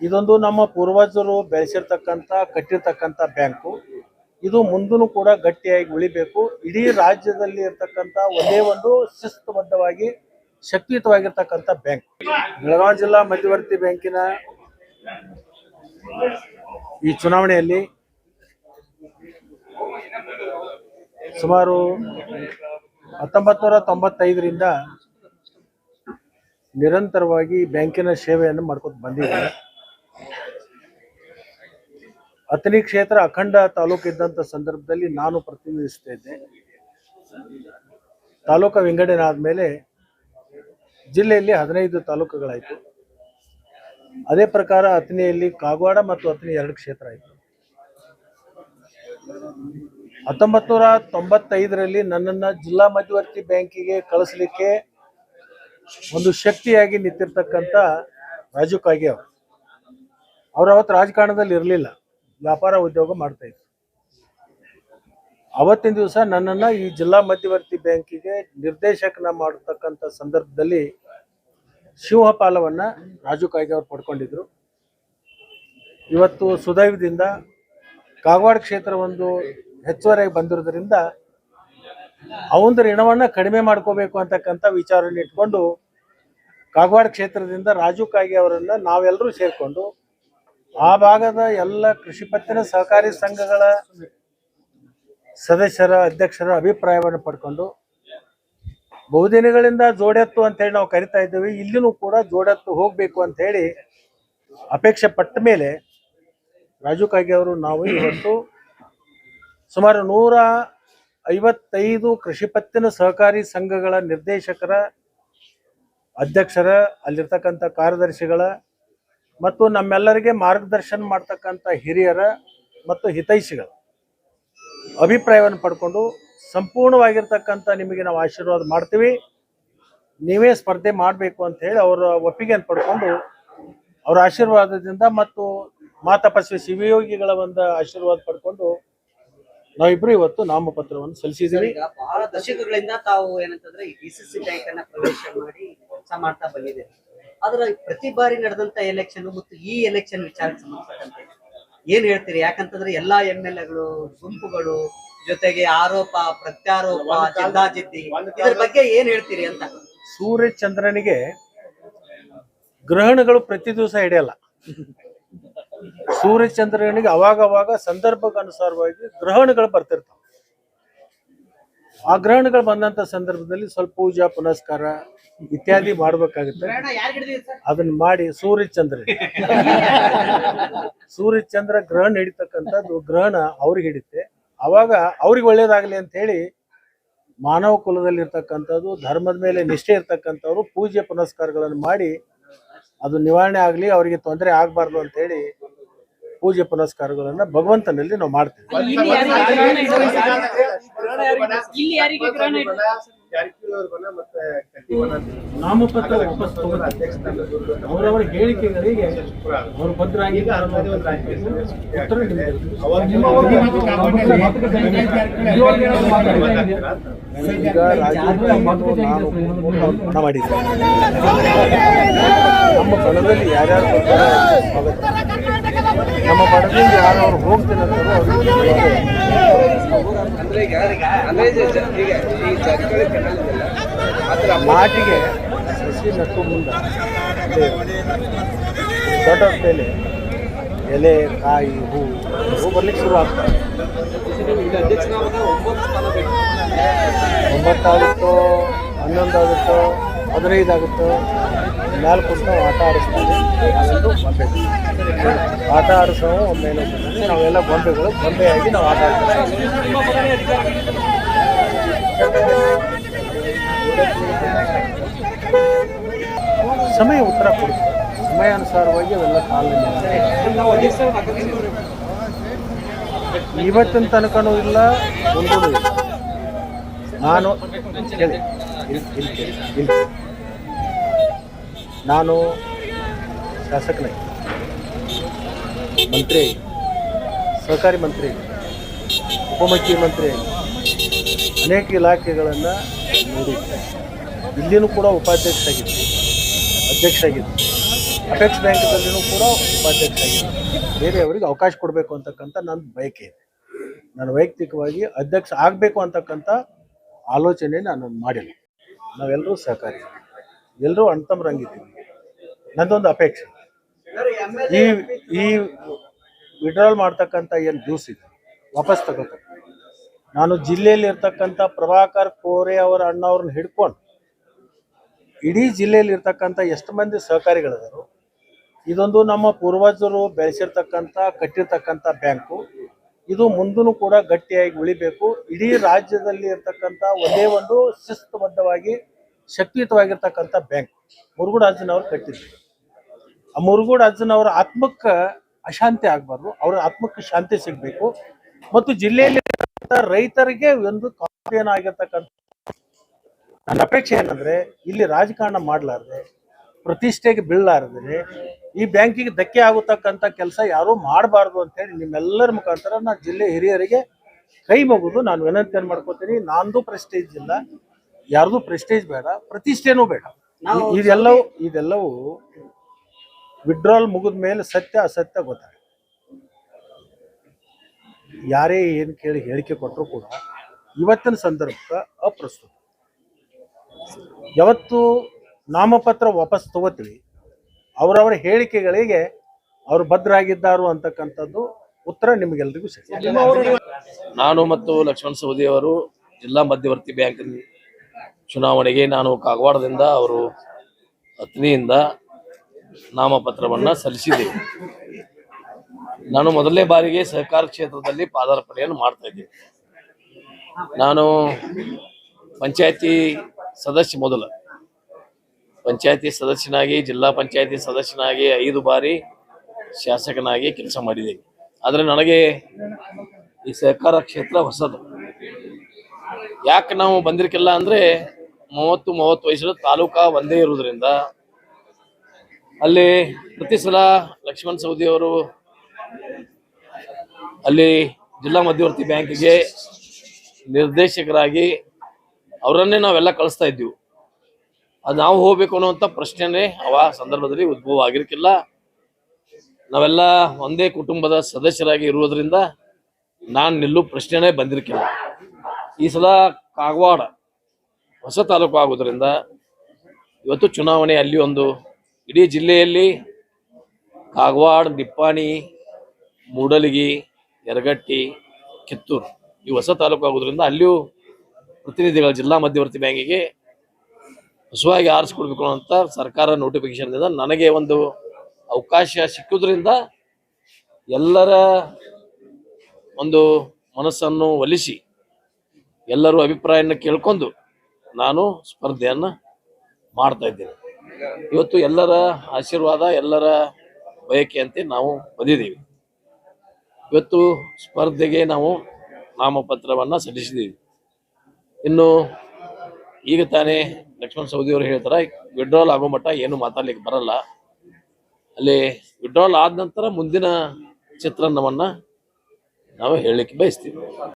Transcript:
ಇದೊಂದು ನಮ್ಮ ಪೂರ್ವಜರು ಬೆಳೆಸಿರ್ತಕ್ಕಂಥ, ಕಟ್ಟಿರ್ತಕ್ಕಂಥ ಬ್ಯಾಂಕು. ಇದು ಮುಂದೂ ಕೂಡ ಗಟ್ಟಿಯಾಗಿ ಉಳಿಬೇಕು. ಇಡೀ ರಾಜ್ಯದಲ್ಲಿ ಇರ್ತಕ್ಕಂಥ ಒಂದೇ ಒಂದು ಶಿಸ್ತುಬದ್ಧವಾಗಿ ಶಕ್ತಿಯುತವಾಗಿರ್ತಕ್ಕಂಥ ಬ್ಯಾಂಕ್. ಬೆಳಗಾವಿ ಜಿಲ್ಲಾ ಮಧ್ಯವರ್ತಿ ಬ್ಯಾಂಕಿನ ಈ ಚುನಾವಣೆಯಲ್ಲಿ ಸುಮಾರು ಹತ್ತೊಂಬತ್ತು ನೂರ ತೊಂಬತ್ತೈದರಿಂದ ನಿರಂತರವಾಗಿ ಬ್ಯಾಂಕಿನ ಸೇವೆಯನ್ನು ಮಾಡ್ಕೊಂಡು ಬಂದಿದ್ದಾರೆ. ಅಥಣಿ ಕ್ಷೇತ್ರ ಅಖಂಡ ತಾಲೂಕು ಇದ್ದಂಥ ಸಂದರ್ಭದಲ್ಲಿ ನಾನು ಪ್ರತಿನಿಧಿಸ್ತಾ ಇದ್ದೆ. ತಾಲೂಕು ವಿಂಗಡಣೆ ಆದಮೇಲೆ ಜಿಲ್ಲೆಯಲ್ಲಿ ಹದಿನೈದು ತಾಲೂಕುಗಳಾಯಿತು. ಅದೇ ಪ್ರಕಾರ ಅಥಣಿಯಲ್ಲಿ ಕಾಗವಾಡ ಮತ್ತು ಅಥಣಿ ಎರಡು ಕ್ಷೇತ್ರ ಆಯಿತು. ಹತ್ತೊಂಬತ್ತು ನೂರ ತೊಂಬತ್ತೈದರಲ್ಲಿ ನನ್ನನ್ನು ಜಿಲ್ಲಾ ಮಧ್ಯವರ್ತಿ ಬ್ಯಾಂಕಿಗೆ ಕಳಿಸ್ಲಿಕ್ಕೆ ಒಂದು ಶಕ್ತಿಯಾಗಿ ನಿಂತಿರ್ತಕ್ಕಂಥ ರಾಜು ಕಾಗೆ ಅವರು. ಅವ್ರು ಅವತ್ತು ರಾಜಕಾರಣದಲ್ಲಿ ಇರಲಿಲ್ಲ. ವ್ಯಾಪಾರ ಉದ್ಯೋಗ ಮಾಡ್ತಾ ಇದ್ರು. ಅವತ್ತಿನ ದಿವಸ ನನ್ನನ್ನು ಈ ಜಿಲ್ಲಾ ಮಧ್ಯವರ್ತಿ ಬ್ಯಾಂಕಿಗೆ ನಿರ್ದೇಶಕನ ಮಾಡತಕ್ಕಂಥ ಸಂದರ್ಭದಲ್ಲಿ ಸಿಂಹಪಾಲವನ್ನು ರಾಜು ಕಾಯ್ಗೆ ಅವರು ಪಡ್ಕೊಂಡಿದ್ರು. ಇವತ್ತು ಸುದೈವದಿಂದ ಕಾಗವಾಡ ಕ್ಷೇತ್ರ ಒಂದು ಹೆಚ್ಚುವರಿಯಾಗಿ ಬಂದಿರೋದ್ರಿಂದ ಅವನ ಋಣವನ್ನು ಕಡಿಮೆ ಮಾಡ್ಕೋಬೇಕು ಅಂತಕ್ಕಂಥ ವಿಚಾರನ ಇಟ್ಕೊಂಡು ಕಾಗವಾಡ ಕ್ಷೇತ್ರದಿಂದ ರಾಜು ಕಾಯ್ಗೆ ಅವರನ್ನು ನಾವೆಲ್ಲರೂ ಸೇರ್ಕೊಂಡು ಆ ಭಾಗದ ಎಲ್ಲ ಕೃಷಿ ಪತ್ತಿನ ಸಹಕಾರಿ ಸಂಘಗಳ ಸದಸ್ಯರ, ಅಧ್ಯಕ್ಷರ ಅಭಿಪ್ರಾಯವನ್ನು ಪಡ್ಕೊಂಡು ಬಹುದಿನಗಳಿಂದ ಜೋಡೆತ್ತು ಅಂತ ಹೇಳಿ ನಾವು ಕರಿತಾ ಇದ್ದೇವೆ. ಇಲ್ಲಿನೂ ಕೂಡ ಜೋಡೆತ್ತು ಹೋಗಬೇಕು ಅಂತ ಹೇಳಿ ಅಪೇಕ್ಷೆ ಪಟ್ಟ ಮೇಲೆ ರಾಜು ಅವರು ನಾವು ಇವತ್ತು ಸುಮಾರು ನೂರ ಐವತ್ತೈದು ಕೃಷಿ ಪತ್ತಿನ ಸಹಕಾರಿ ಸಂಘಗಳ ನಿರ್ದೇಶಕರ, ಅಧ್ಯಕ್ಷರ, ಅಲ್ಲಿರ್ತಕ್ಕಂಥ ಕಾರ್ಯದರ್ಶಿಗಳ ಮತ್ತು ನಮ್ಮೆಲ್ಲರಿಗೆ ಮಾರ್ಗದರ್ಶನ ಮಾಡ್ತಕ್ಕಂಥ ಹಿರಿಯರ ಮತ್ತು ಹಿತೈಷಿಗಳ ಅಭಿಪ್ರಾಯವನ್ನು ಪಡ್ಕೊಂಡು ಸಂಪೂರ್ಣವಾಗಿರ್ತಕ್ಕಂಥ ನಿಮಗೆ ನಾವು ಆಶೀರ್ವಾದ ಮಾಡ್ತೀವಿ. ನೀವೇ ಸ್ಪರ್ಧೆ ಮಾಡಬೇಕು ಅಂತ ಹೇಳಿ ಅವರ ಒಪ್ಪಿಗೆಯನ್ನು ಪಡ್ಕೊಂಡು ಅವರ ಆಶೀರ್ವಾದದಿಂದ ಮತ್ತು ಮಾತಪಸ್ವಿ ಶಿವಯೋಗಿಗಳ ಒಂದು ಆಶೀರ್ವಾದ ಪಡ್ಕೊಂಡು ನಾವಿಬ್ರು ಇವತ್ತು ನಾಮಪತ್ರವನ್ನು ಸಲ್ಲಿಸಿದ್ದೀವಿ. ಬಹಳ ದಶಕಗಳಿಂದ ತಾವು ಏನಂತಂದ್ರೆ ಈ ಡಿ ಸಿ ಸಿ ಬ್ಯಾಂಕ್ ಅನ್ನ ಪ್ರವೇಶ ಮಾಡಿ ಮಾಡ್ತಾ ಬಂದಿದೆ ಆದ್ರೆ ಪ್ರತಿ ಬಾರಿ ನಡೆದಂತ ಎಲೆಕ್ಷನ್ ಮತ್ತು ಈ ಎಲೆಕ್ಷನ್ ವಿಚಾರಕ್ಕೆ ಸಂಬಂಧಪಟ್ಟಂತೆ ಏನ್ ಹೇಳ್ತೀರಿ? ಯಾಕಂತಂದ್ರೆ ಎಲ್ಲಾ ಎಂ ಎಲ್ ಎಗಳು ಗುಂಪುಗಳು ಜೊತೆಗೆ ಆರೋಪ ಪ್ರತ್ಯಾರೋಪ ಜಿದ್ದಾಜಿದ್ದಿ ಇದ್ರ ಬಗ್ಗೆ ಏನ್ ಹೇಳ್ತೀರಿ ಅಂತ? ಸೂರ್ಯ ಚಂದ್ರನಿಗೆ ಗ್ರಹಣಗಳು ಪ್ರತಿ ದಿವಸ ಹಿಡಿಯಲ್ಲ. ಸೂರ್ಯ ಚಂದ್ರನಿಗೆ ಅವಾಗ ಅವಾಗ ಸಂದರ್ಭಕ್ಕೆ ಅನುಸಾರವಾಗಿ ಗ್ರಹಣಗಳು ಬರ್ತಿರ್ತಾವ. ಆ ಗ್ರಹಣಗಳು ಬಂದಂತ ಸಂದರ್ಭದಲ್ಲಿ ಸ್ವಲ್ಪ ಪೂಜಾ ಪುನಸ್ಕಾರ ಇತ್ಯಾದಿ ಮಾಡ್ಬೇಕಾಗುತ್ತೆ. ಅದನ್ನ ಮಾಡಿ ಸೂರ್ಯ ಚಂದ್ರ ಸೂರ್ಯ ಚಂದ್ರ ಗ್ರಹಣ ಹಿಡಿತಕ್ಕಂಥದ್ದು ಗ್ರಹಣ ಅವ್ರಿಗೆ ಹಿಡಿತೆ. ಅವಾಗ ಅವ್ರಿಗೆ ಒಳ್ಳೇದಾಗಲಿ ಅಂತ ಹೇಳಿ ಮಾನವ ಕುಲದಲ್ಲಿರ್ತಕ್ಕಂಥದ್ದು ಧರ್ಮದ ಮೇಲೆ ನಿಷ್ಠೆ ಇರ್ತಕ್ಕಂಥವ್ರು ಪೂಜೆ ಪುನಸ್ಕಾರಗಳನ್ನು ಮಾಡಿ ಅದು ನಿವಾರಣೆ ಆಗಲಿ ಅವರಿಗೆ ತೊಂದರೆ ಆಗಬಾರ್ದು ಅಂತ ಹೇಳಿ ಪೂಜೆ ಪುನಸ್ಕಾರಗಳನ್ನ ಭಗವಂತನಲ್ಲಿ ನಾವು ಮಾಡ್ತೀವಿ. ಇಲ್ಲಿ ಯಾರಿಗೆ ಗ್ರಹಣ ಇರ್ಬೋದು? ಇಲ್ಲಿ ಯಾರಿಗೆ ಗ್ರಹಣ ಇರ್ಬೋದು? ನಾಮಪತ್ರ ವಾಪಸ್ ತಗೊಂಡು ಅವರವರ ಹೇಳಿಕೆಗಳಿಗೆ ಅವರು ಭದ್ರಾಗಿದ್ದಾರೆ ಉತ್ತರ ಈಗ ರಾಜಕೀಯ ಮತ್ತು ನಾನು ಮನ ಮಾಡಿದ್ದೆ ನಮ್ಮ ಬಣದಲ್ಲಿ ಯಾರ್ಯಾರು ಬರ್ತಾರೆ ಸ್ವಾಗತ. ಹೋಗ್ತೇನೆ ಇದೆಯಲ್ಲ, ಮಾಟಿಗೆ ಸಸಿ ನಟ್ಟು ಮುಂದೆ. ದೊಡ್ಡ ಮೇಲೆ ಎಲೆ ಕಾಯಿ ಹೂ ಹೂ ಬರ್ಲಿಕ್ಕೆ ಶುರು ಆಗ್ತದೆ ಈಗ ಹನ್ನೊಂದು ಆಗುತ್ತೋ ಒಂಬತ್ತಾಗುತ್ತೋ ಹದಿನೈದು ಆಗುತ್ತೋ ನಾಲ್ಕು ವರ್ಷ ಆಟ ಗೊಂಬೆಗಳು ಆಟ ಆಡಿಸೋ ಒಮ್ಮೆ ಏನಂತಂದ್ರೆ ನಾವೆಲ್ಲ ಗೊಂಬೆಗಳು, ಗೊಂಬೆಯಾಗಿ ನಾವು ಆಟ ಆಡ್ತೀವಿ. ಸಮಯ ಉತ್ತರ ಕೊಡುತ್ತೆ ಸಮಯಾನುಸಾರವಾಗಿ ಅವೆಲ್ಲ ಕಾಲ ಇವತ್ತಿನ ತನಕನೂ ಇಲ್ಲ, ಒಂದೂ ನಾನು ನಾನು ಶಾಸಕನಾಗಿ. ಮಂತ್ರಿ ಸಹಕಾರಿ ಮಂತ್ರಿ, ಉಪಮುಖ್ಯಮಂತ್ರಿ, ಅನೇಕ ಇಲಾಖೆಗಳನ್ನು ನೋಡಿದ್ದೆ ಇಲ್ಲಿನೂ ಕೂಡ ಉಪಾಧ್ಯಕ್ಷ ಆಗಿದ್ದೆ ಅಧ್ಯಕ್ಷ ಆಗಿದ್ದೆ ಅಪೆಕ್ಸ್ ಬ್ಯಾಂಕ್ನಲ್ಲಿಯೂ ಕೂಡ ಉಪಾಧ್ಯಕ್ಷ ಆಗಿದ್ದರು ಬೇರೆಯವರಿಗೆ ಅವಕಾಶ ಕೊಡಬೇಕು ಅಂತಕ್ಕಂಥ ನನ್ನ ಬಯಕೆ ಇದೆ. ನಾನು ವೈಯಕ್ತಿಕವಾಗಿ ಅಧ್ಯಕ್ಷ ಆಗಬೇಕು ಅಂತಕ್ಕಂಥ ಆಲೋಚನೆ ನಾನು ಮಾಡಿಲ್ಲ. ನಾವೆಲ್ಲರೂ ಸಹಕಾರಿ. ಎಲ್ಲರೂ ಅಣ್ತಮ್ರಂಗಿದ್ದೀವಿ. ನನ್ನದೊಂದು ಅಪೇಕ್ಷೆ. ಈ ಈ ವಿಡ್ರಾಲ್ ಮಾಡ್ತಕ್ಕಂಥ ಏನು ಜ್ಯೂಸ್ ಇದೆ? ವಾಪಸ್ ತಗೋಬೇಕು ನಾನು ಜಿಲ್ಲೆಯಲ್ಲಿ ಇರ್ತಕ್ಕಂಥ ಪ್ರಭಾಕರ್ ಕೋರೆ ಅವರ ಅಣ್ಣವ್ರನ್ನ ಹಿಡ್ಕೊಂಡು ಇಡೀ ಜಿಲ್ಲೆಯಲ್ಲಿ ಇರ್ತಕ್ಕಂಥ ಎಷ್ಟು ಮಂದಿ ಸಹಕಾರಿಗಳಿದಾರೋ, ಇದೊಂದು ನಮ್ಮ ಪೂರ್ವಜರು ಬೆಳೆಸಿರ್ತಕ್ಕಂಥ, ಕಟ್ಟಿರ್ತಕ್ಕಂಥ ಬ್ಯಾಂಕು. ಇದು ಮುಂದೂ ಕೂಡ ಗಟ್ಟಿಯಾಗಿ ಉಳಿಬೇಕು. ಇಡೀ ರಾಜ್ಯದಲ್ಲಿ ಇರ್ತಕ್ಕಂಥ ಒಂದೇ ಒಂದು ಶಿಸ್ತುಬದ್ಧವಾಗಿ, ಶಕ್ತಿಯುತವಾಗಿರ್ತಕ್ಕಂಥ ಬ್ಯಾಂಕ್. ಮುರುಗುಡಾಜನವರು ಕಟ್ಟಿದ್ದಾರೆ ಆ ಮುರುಗುಡು ಅಜ್ಜನವರ ಆತ್ಮಕ್ಕೆ ಅಶಾಂತಿ ಆಗಬಾರ್ದು ಅವರ ಆತ್ಮಕ್ಕೆ ಶಾಂತಿ ಸಿಗಬೇಕು. ಮತ್ತು ಜಿಲ್ಲೆಯಲ್ಲಿ ರೈತರಿಗೆ ಒಂದು ಆಗಿರ್ತಕ್ಕಂಥ ನನ್ನ ಅಪೇಕ್ಷೆ ಏನಂದ್ರೆ ಇಲ್ಲಿ ರಾಜಕಾರಣ ಮಾಡಲಾರ್ದೆ ಪ್ರತಿಷ್ಠೆಗೆ ಬೀಳಲಾರ್ದೆ ಈ ಬ್ಯಾಂಕಿಗೆ ಧಕ್ಕೆ ಆಗತಕ್ಕಂಥ ಕೆಲಸ ಯಾರೂ ಮಾಡಬಾರ್ದು ಅಂತೇಳಿ ನಿಮ್ಮೆಲ್ಲರ ಮುಖಾಂತರ ನಾನು ಜಿಲ್ಲೆ ಹಿರಿಯರಿಗೆ ಕೈ ಮುಗಿದು ನಾನು ವಿನಂತಿಯನ್ನು ಮಾಡ್ಕೋತೀನಿ ನಾಂದು ಪ್ರೆಸ್ಟೇಜ್ ಇಲ್ಲ ಯಾರ್ದು ಪ್ರೆಸ್ಟೇಜ್ ಬೇಡ ಪ್ರತಿಷ್ಠೆನೂ ಬೇಡ. ಇದೆಲ್ಲವೂ ಇದೆಲ್ಲವೂ ವಿಡ್ರಾಲ್ ಮುಗಿದ ಮೇಲೆ ಸತ್ಯ ಅಸತ್ಯ ಗೊತ್ತಾಗುತ್ತೆ. ಯಾರೇ ಏನು ಕೇಳಿ ಹೇಳಿಕೆ ಕೊಟ್ಟರು ಕೂಡ ಇವತ್ತಿನ ಸಂದರ್ಭಕ್ಕೆ ಅಪ್ರಸ್ತುತ. ಯಾವತ್ತು ನಾಮಪತ್ರ ವಾಪಸ್ ತಗೋತೀವಿ. ಅವರವರ ಹೇಳಿಕೆಗಳಿಗೆ ಅವರು ಭದ್ರಾಗಿದ್ದಾರು ಅಂತಕ್ಕಂಥದ್ದು ಉತ್ತರ ನಿಮಗೆಲ್ರಿಗೂ ಸಿಗ ನಾನು ಮತ್ತು ಲಕ್ಷ್ಮಣ ಸವದಿ ಅವರು ಜಿಲ್ಲಾ ಮಧ್ಯವರ್ತಿ ಬ್ಯಾಂಕ್ ಚುನಾವಣೆಗೆ ನಾನು ಕಾಗವಾಡದಿಂದ ಅವರು ಅತ್ನಿಯಿಂದ ನಾಮಪತ್ರವನ್ನ ಸಲ್ಲಿಸಿದೆ. ನಾನು ಮೊದಲನೇ ಬಾರಿಗೆ ಸಹಕಾರ ಕ್ಷೇತ್ರದಲ್ಲಿ ಪಾದಾರ್ಪಣೆಯನ್ನು ಮಾಡ್ತಾ ಇದ್ದೇನೆ. ನಾನು ಪಂಚಾಯತಿ ಸದಸ್ಯ ಮೊದಲ. ಪಂಚಾಯತಿ ಸದಸ್ಯನಾಗಿ, ಜಿಲ್ಲಾ ಪಂಚಾಯತಿ ಸದಸ್ಯನಾಗಿ ಐದು ಬಾರಿ ಶಾಸಕನಾಗಿ ಕೆಲಸ ಮಾಡಿದೆ. ಆದರೆ ನನಗೆ ಈ ಸಹಕಾರ ಕ್ಷೇತ್ರ ಹೊಸದು. ಯಾಕೆ ನಾವು ಬಂದಿರಕಿಲ್ಲ ಅಂದ್ರೆ ಮೂವತ್ತು ಮೂವತ್ತು ವಯಸ್ಸಿನ ತಾಲೂಕಾ ಒಂದೇ ಇರುವುದರಿಂದ ಅಲ್ಲಿ ಪ್ರತಿ ಸಲ ಲಕ್ಷ್ಮಣ್ ಸವದಿ ಅವರು ಅಲ್ಲಿ ಜಿಲ್ಲಾ ಮಧ್ಯವರ್ತಿ ಬ್ಯಾಂಕಿಗೆ ನಿರ್ದೇಶಕರಾಗಿ ಅವರನ್ನೇ ನಾವೆಲ್ಲ ಕಳಿಸ್ತಾ ಇದ್ವಿ ಅದು ನಾವು ಹೋಗ್ಬೇಕು ಅನ್ನುವಂಥ ಪ್ರಶ್ನೆನೇ ಅವ ಸಂದರ್ಭದಲ್ಲಿ ಉದ್ಭವ ಆಗಿರಕ್ಕಿಲ್ಲ ನಾವೆಲ್ಲ ಒಂದೇ ಕುಟುಂಬದ ಸದಸ್ಯರಾಗಿ ಇರುವುದರಿಂದ ನಾನು ನಿಲ್ಲೋ ಪ್ರಶ್ನೆನೇ ಬಂದಿರ್ಕಿಲ್ಲ. ಈ ಸಲ ಕಾಗವಾಡ ಹೊಸ ತಾಲೂಕು ಆಗೋದ್ರಿಂದ ಇವತ್ತು ಚುನಾವಣೆ ಅಲ್ಲಿ ಒಂದು ಇಡೀ ಜಿಲ್ಲೆಯಲ್ಲಿ ಕಾಗವಾಡ, ನಿಪ್ಪಾಣಿ, ಮೂಡಲಗಿ, ಯರಗಟ್ಟಿ, ಕಿತ್ತೂರು ಈ ಹೊಸ ತಾಲೂಕು ಆಗೋದ್ರಿಂದ ಅಲ್ಲಿಯೂ ಪ್ರತಿನಿಧಿಗಳ ಜಿಲ್ಲಾ ಮಧ್ಯವರ್ತಿ ಬ್ಯಾಂಕಿಗೆ ಹೊಸವಾಗಿ ಆರಿಸ್ಕೊಡ್ಬೇಕು ಅಂತ ಸರ್ಕಾರ ನೋಟಿಫಿಕೇಶನ್ ನನಗೆ ಒಂದು ಅವಕಾಶ ಸಿಕ್ಕುದ್ರಿಂದ ಎಲ್ಲರ ಒಂದು ಮನಸ್ಸನ್ನು ಒಲಿಸಿ ಎಲ್ಲರೂ ಅಭಿಪ್ರಾಯನ ಕೇಳ್ಕೊಂಡು ನಾನು ಸ್ಪರ್ಧೆಯನ್ನು ಮಾಡ್ತಾ ಇದ್ದೇನೆ. ಇವತ್ತು ಎಲ್ಲರ ಆಶೀರ್ವಾದ, ಎಲ್ಲರ ಬಯಕೆಯಂತೆ ನಾವು ಬಂದಿದ್ದೀವಿ. ಇವತ್ತು ಸ್ಪರ್ಧೆಗೆ ನಾವು ನಾಮಪತ್ರವನ್ನು ಸಲ್ಲಿಸಿದ್ದೀವಿ. ಇನ್ನು ಈಗ ತಾನೇ ಲಕ್ಷ್ಮಣ್ ಸೌದಿ ಅವರು ಹೇಳ್ತಾರೆ ವಿಡ್ರಾಲ್ ಆಗೋ ಮಟ್ಟ ಏನು ಮಾತಾಡ್ಲಿಕ್ಕೆ ಬರಲ್ಲ. ಅಲ್ಲಿ ವಿಡ್ರಾಲ್ ಆದ ನಂತರ ಮುಂದಿನ ಚಿತ್ರಣವನ್ನ ನಾವು ಹೇಳಲಿಕ್ಕೆ ಬಯಸ್ತೀವಿ.